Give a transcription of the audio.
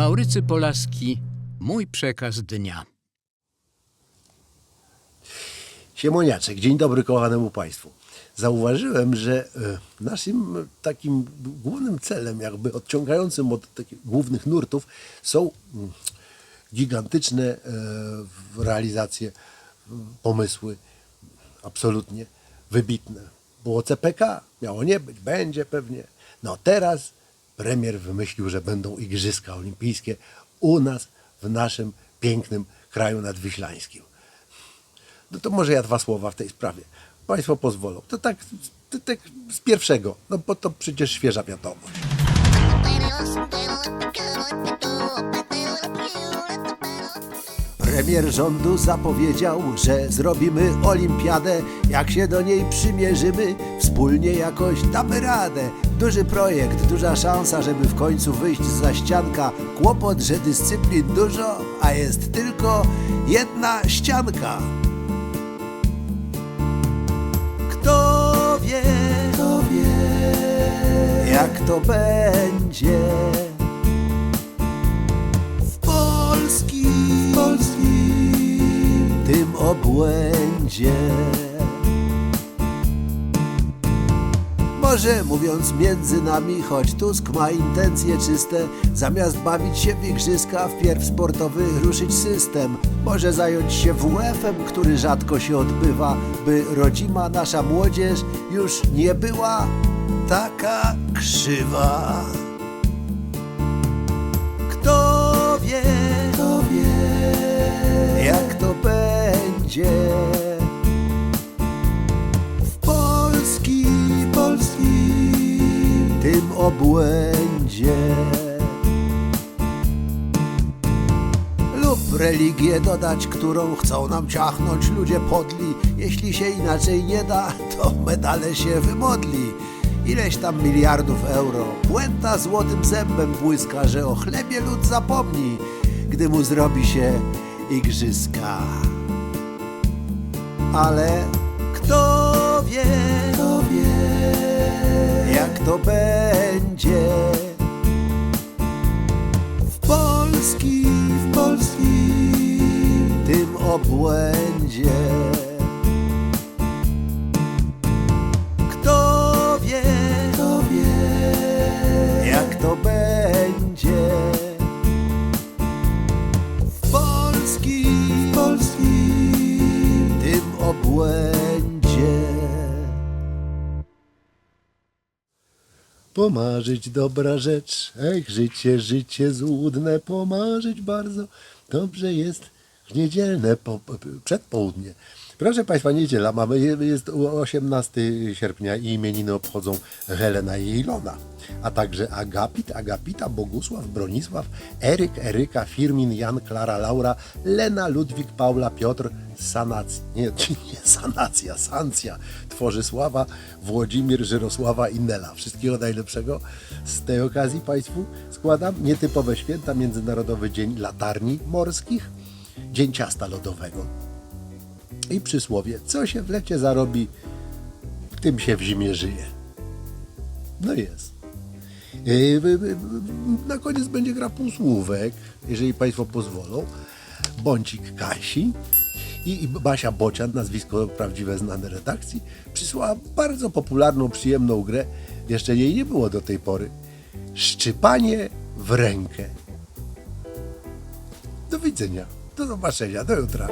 Maurycy Polaski, mój przekaz dnia. Siemoniaczek, dzień dobry kochanemu Państwu. Zauważyłem, że e, naszym takim głównym celem, jakby odciągającym od takich głównych nurtów, są mm, gigantyczne e, realizacje, m, pomysły, absolutnie wybitne. Było CPK, miało nie być, będzie pewnie. No teraz premier wymyślił, że będą Igrzyska Olimpijskie u nas, w naszym pięknym kraju nadwiślańskim. No to może ja dwa słowa w tej sprawie. Państwo pozwolą. To tak, to tak z pierwszego, no bo to przecież świeża wiadomość. Premier rządu zapowiedział, że zrobimy olimpiadę, jak się do niej przymierzymy, wspólnie jakoś damy radę. Duży projekt, duża szansa, żeby w końcu wyjść za ścianka. Kłopot, że dyscyplin dużo, a jest tylko jedna ścianka. Kto wie, kto wie, jak to będzie? Obłędzie. Może mówiąc między nami, choć Tusk ma intencje czyste, zamiast bawić się w igrzyska, wpierw sportowy ruszyć system. Może zająć się WF-em, który rzadko się odbywa, by rodzima nasza młodzież już nie była taka krzywa. Będzie? W Polski, Polski, tym obłędzie. Lub religię dodać, którą chcą nam ciachnąć ludzie podli. Jeśli się inaczej nie da, to medale się wymodli. Ileś tam miliardów euro. Puenta złotym zębem błyska, że o chlebie lud zapomni, gdy mu zrobi się igrzyska. Ale kto wie, kto wie, jak to będzie? W Polski, w Polski, tym obłędzie. Pomarzyć dobra rzecz, ech, życie, życie złudne, pomarzyć bardzo. Dobrze jest w niedzielne po, po- przedpołudnie. Proszę Państwa, niedziela, mamy, jest 18 sierpnia i imieniny obchodzą Helena i Ilona, a także Agapit, Agapita, Bogusław, Bronisław, Eryk, Eryka, Firmin, Jan, Klara, Laura, Lena, Ludwik, Paula, Piotr, Sanac, nie, nie Sanacja, Sancja, Tworzysława, Włodzimir, Żyrosława i Nela. Wszystkiego najlepszego. Z tej okazji Państwu składam nietypowe święta, Międzynarodowy Dzień Latarni Morskich, Dzień Ciasta Lodowego. I przysłowie, co się w lecie zarobi, tym się w zimie żyje. No jest. Wy- Na koniec będzie gra półsłówek, jeżeli Państwo pozwolą. Bącik Kasi i Basia Bocian, nazwisko prawdziwe znane redakcji, przysłała bardzo popularną, przyjemną grę. Jeszcze jej nie było do tej pory. Szczypanie w rękę. Do widzenia. Do zobaczenia. Do jutra.